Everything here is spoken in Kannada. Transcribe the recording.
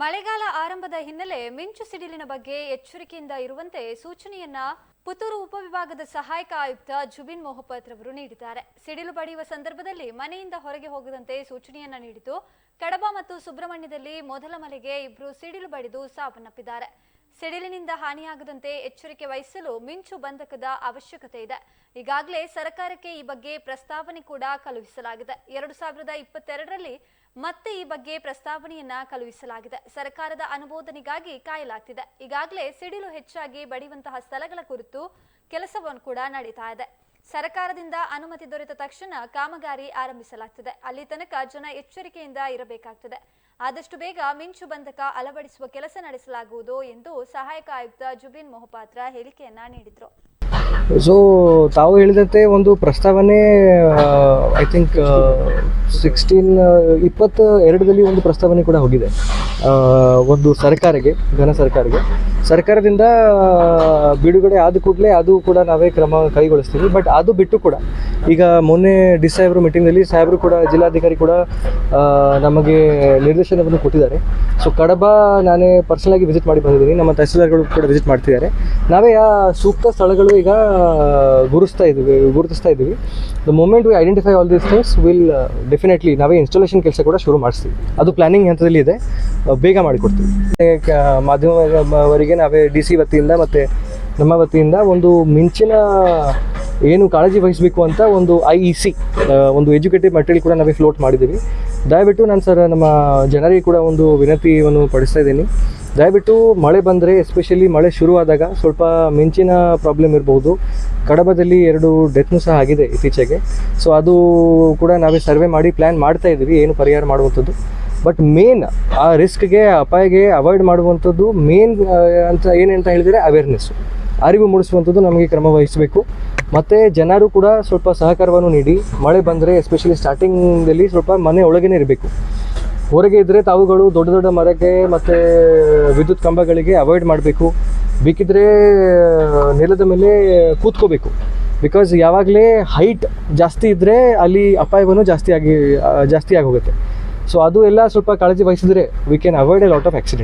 ಮಳೆಗಾಲ ಆರಂಭದ ಹಿನ್ನೆಲೆ ಮಿಂಚು ಸಿಡಿಲಿನ ಬಗ್ಗೆ ಎಚ್ಚರಿಕೆಯಿಂದ ಇರುವಂತೆ ಸೂಚನೆಯನ್ನ ಪುತ್ತೂರು ಉಪವಿಭಾಗದ ಸಹಾಯಕ ಆಯುಕ್ತ ಜುಬಿನ್ ಮೊಹಪತ್ ರವರು ನೀಡಿದ್ದಾರೆ. ಸಿಡಿಲು ಬಡಿಯುವ ಸಂದರ್ಭದಲ್ಲಿ ಮನೆಯಿಂದ ಹೊರಗೆ ಹೋಗದಂತೆ ಸೂಚನೆಯನ್ನ ನೀಡಿತು ಕಡಬ ಮತ್ತು ಸುಬ್ರಹ್ಮಣ್ಯದಲ್ಲಿ ಮೊದಲ ಮಲೆಗೆ ಇಬ್ರು ಸಿಡಿಲು ಬಡಿದು ಸಾವನ್ನಪ್ಪಿದ್ದಾರೆ. ಸಿಡಿಲಿನಿಂದ ಹಾನಿಯಾಗದಂತೆ ಎಚ್ಚರಿಕೆ ವಹಿಸಲು ಮಿಂಚು ಬಂಧಕದ ಅವಶ್ಯಕತೆ ಇದೆ. ಈಗಾಗಲೇ ಸರ್ಕಾರಕ್ಕೆ ಈ ಬಗ್ಗೆ ಪ್ರಸ್ತಾವನೆ ಕೂಡ ಕಳುಹಿಸಲಾಗಿದೆ. ಎರಡು ಸಾವಿರದ ಇಪ್ಪತ್ತೆರಡರಲ್ಲಿ ಮತ್ತೆ ಈ ಬಗ್ಗೆ ಪ್ರಸ್ತಾವನೆಯನ್ನ ಕಳುಹಿಸಲಾಗಿದೆ. ಸರ್ಕಾರದ ಅನುಮೋದನೆಗಾಗಿ ಕಾಯಲಾಗ್ತಿದೆ. ಈಗಾಗಲೇ ಸಿಡಿಲು ಹೆಚ್ಚಾಗಿ ಬಡಿಯುವಂತಹ ಸ್ಥಳಗಳ ಕುರಿತು ಕೆಲಸವನ್ನು ಕೂಡ ನಡೀತಾ ಇದೆ. ಸರ್ಕಾರದಿಂದ ಅನುಮತಿ ದೊರೆತ ತಕ್ಷಣ ಕಾಮಗಾರಿ ಆರಂಭಿಸಲಾಗ್ತದೆ. ಅಲ್ಲಿ ತನಕ ಜನ ಎಚ್ಚರಿಕೆಯಿಂದ ಇರಬೇಕಾಗ್ತದೆ. ಆದಷ್ಟು ಬೇಗ ಮಿಂಚು ಬಂಧಕ ಅಳವಡಿಸುವ ಕೆಲಸ ನಡೆಸಲಾಗುವುದು ಎಂದು ಸಹಾಯಕ ಆಯುಕ್ತ ಜುಬಿನ್ ಮೊಹಪಾತ್ರ ಹೇಳಿಕೆಯನ್ನ ನೀಡಿದ್ರು. ಸೊ ತಾವು ಹೇಳಿದಂತೆ ಒಂದು ಪ್ರಸ್ತಾವನೆ ಐ ಥಿಂಕ್ ಸಿಕ್ಸ್ಟೀನ್ ಇಪ್ಪತ್ತ ಎರಡರಲ್ಲಿ ಒಂದು ಪ್ರಸ್ತಾವನೆ ಕೂಡ ಹೋಗಿದೆ. ಒಂದು ಸರ್ಕಾರಕ್ಕೆ ಘನ ಸರ್ಕಾರಕ್ಕೆ ಸರ್ಕಾರದಿಂದ ಬಿಡುಗಡೆ ಆದ ಕೂಡಲೇ ಅದು ಕೂಡ ನಾವೇ ಕ್ರಮ ಕೈಗೊಳಿಸ್ತೀವಿ. ಬಟ್ ಅದು ಬಿಟ್ಟು ಕೂಡ, ಈಗ ಮೊನ್ನೆ ಡಿ ಸಾಹೇಬ್ರು ಮೀಟಿಂಗಲ್ಲಿ ಸಾಹೇಬರು ಕೂಡ, ಜಿಲ್ಲಾಧಿಕಾರಿ ಕೂಡ ನಮಗೆ ನಿರ್ದೇಶನವನ್ನು ಕೊಟ್ಟಿದ್ದಾರೆ. ಸೊ ಕಡಬ ನಾನೇ ಪರ್ಸನಲ್ ಆಗಿ ವಿಸಿಟ್ ಮಾಡಿ ಬಂದಿದ್ದೀನಿ. ನಮ್ಮ ತಹಸೀಲ್ದಾರ್ಗಳು ಕೂಡ ವಿಸಿಟ್ ಮಾಡ್ತಿದ್ದಾರೆ. ನಾವೇ ಆ ಸೂಕ್ತ ಸ್ಥಳಗಳು ಈಗ ಗುರುಸ್ತಾ ಇದ್ದೀವಿ ಗುರುತಿಸ್ತಾ ಇದ್ದೀವಿ the moment we identify all these things will definitely ನಾವೇ ಇನ್ಸ್ಟಾಲೇಷನ್ ಕೆಲಸ ಕೂಡ ಶುರು ಮಾಡಿಸ್ತೀವಿ. ಅದು ಪ್ಲಾನಿಂಗ್ ಹಂತದಲ್ಲಿ ಇದೆ. ಬೇಗ ಮಾಡಿಕೊಡ್ತೀವಿ. ಕ- ಮಾಧ್ಯಮವರಿಗೆ ನಾವೇ ಡಿ ಸಿ ವತಿಯಿಂದ ಮತ್ತು ನಮ್ಮ ವತಿಯಿಂದ ಒಂದು ಮಿಂಚಿನ ಏನು ಕಾಳಜಿ ವಹಿಸಬೇಕು ಅಂತ ಒಂದು ಐ ಇ ಸಿ ಒಂದು ಎಜುಕೇಟಿವ್ ಮೆಟೀರಿಯಲ್ ಕೂಡ ನಾವೇ ಫ್ಲೋಟ್ ಮಾಡಿದ್ದೀವಿ. ದಯವಿಟ್ಟು ನಾನು ಸರ್ ನಮ್ಮ ಜನರಿಗೆ ಕೂಡ ಒಂದು ವಿನಂತಿಯನ್ನು ಪಡಿಸ್ತಾ ಇದ್ದೀನಿ. ದಯವಿಟ್ಟು ಮಳೆ ಬಂದರೆ ಎಸ್ಪೆಷಲಿ ಮಳೆ ಶುರುವಾದಾಗ ಸ್ವಲ್ಪ ಮಿಂಚಿನ ಪ್ರಾಬ್ಲಮ್ ಇರಬಹುದು ಕಡಬದಲ್ಲಿ ಎರಡು ಡೆತ್ನು ಸಹ ಆಗಿದೆ ಇತ್ತೀಚೆಗೆ. ಸೊ ಅದು ಕೂಡ ನಾವೇ ಸರ್ವೆ ಮಾಡಿ ಪ್ಲ್ಯಾನ್ ಮಾಡ್ತಾ ಇದ್ದೀವಿ, ಏನು ಪರಿಹಾರ ಮಾಡುವಂಥದ್ದು. ಬಟ್ ಮೇನ್ ಆ ರಿಸ್ಕ್ಗೆ ಅಪಾಯಗೆ ಅವಾಯ್ಡ್ ಮಾಡುವಂಥದ್ದು ಮೇನ್ ಅಂತ ಏನಂತ ಹೇಳಿದರೆ ಅವೇರ್ನೆಸ್ ಅರಿವು ಮೂಡಿಸುವಂಥದ್ದು ನಮಗೆ ಕ್ರಮ ವಹಿಸಬೇಕು. ಮತ್ತು ಜನರು ಕೂಡ ಸ್ವಲ್ಪ ಸಹಕಾರವನ್ನು ನೀಡಿ, ಮಳೆ ಬಂದರೆ ಎಸ್ಪೆಷಲಿ ಸ್ಟಾರ್ಟಿಂಗಲ್ಲಿ ಸ್ವಲ್ಪ ಮನೆ ಒಳಗೇ ಇರಬೇಕು. ಹೊರಗೆ ಇದ್ದರೆ ತಾವುಗಳು ದೊಡ್ಡ ದೊಡ್ಡ ಮರಕ್ಕೆ ಮತ್ತು ವಿದ್ಯುತ್ ಕಂಬಗಳಿಗೆ ಅವಾಯ್ಡ್ ಮಾಡಬೇಕು. ಬೇಕಿದ್ರೆ ನೆಲದ ಮೇಲೆ ಕೂತ್ಕೋಬೇಕು. ಬಿಕಾಸ್ ಯಾವಾಗಲೇ ಹೈಟ್ ಜಾಸ್ತಿ ಇದ್ದರೆ ಅಲ್ಲಿ ಅಪಾಯವನ್ನು ಜಾಸ್ತಿ ಆಗಿ ಜಾಸ್ತಿ ಆಗೋಗುತ್ತೆ. ಸೊ ಅದು ಎಲ್ಲ ಸ್ವಲ್ಪ ಕಾಳಜಿ ವಹಿಸಿದ್ರೆ we can avoid a lot of accident